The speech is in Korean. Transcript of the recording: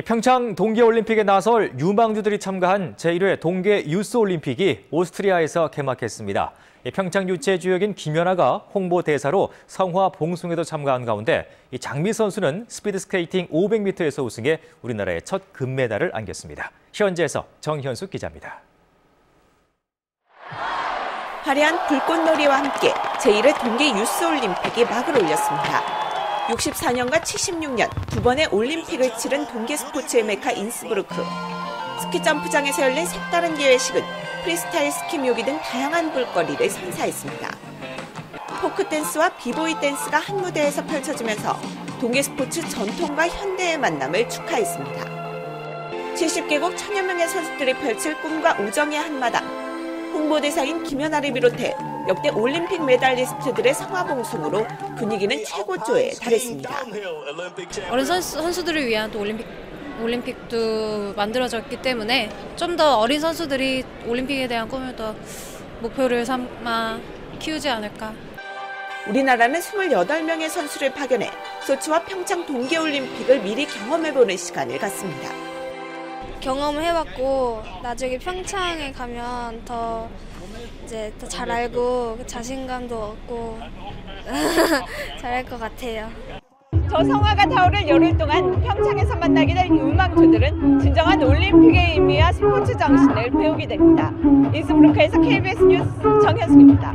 평창 동계올림픽에 나설 유망주들이 참가한 제1회 동계 유스올림픽이 오스트리아에서 개막했습니다. 평창 유치 주역인 김연아가 홍보대사로 성화 봉송에도 참가한 가운데 장미 선수는 스피드스케이팅 500m에서 우승해 우리나라의 첫 금메달을 안겼습니다. 현지에서 정현숙 기자입니다. 화려한 불꽃놀이와 함께 제1회 동계 유스올림픽이 막을 올렸습니다. 64년과 76년 두 번의 올림픽을 치른 동계 스포츠의 메카 인스부르크. 스키 점프장에서 열린 색다른 기회식은 프리스타일 스키 묘기 등 다양한 볼거리를 선사했습니다. 포크 댄스와 비보이 댄스가 한 무대에서 펼쳐지면서 동계 스포츠 전통과 현대의 만남을 축하했습니다. 70개국 천여 명의 선수들이 펼칠 꿈과 우정의 한마당. 홍보대사인 김연아를 비롯해 역대 올림픽 메달리스트들의 성화봉송으로 분위기는 최고조에 달했습니다. 어린 선수, 선수 들을 위한 또 올림픽 올림픽도 만들어졌기 때문에 좀 더 어린 선수들이 올림픽에 대한 꿈을 더 목표를 삼아 키우지 않을까. 우리나라는 28명의 선수를 파견해 소치와 평창 동계올림픽을 미리 경험해보는 시간을 갖습니다. 경험해봤고 나중에 평창에 가면 더 이제 더 잘 알고 자신감도 얻고 잘할 것 같아요. 저 성화가 타오를 열흘 동안 평창에서 만나게 될 유망주들은 진정한 올림픽의 의미와 스포츠 정신을 배우게 됩니다. 인스브루크에서 KBS 뉴스 정현숙입니다.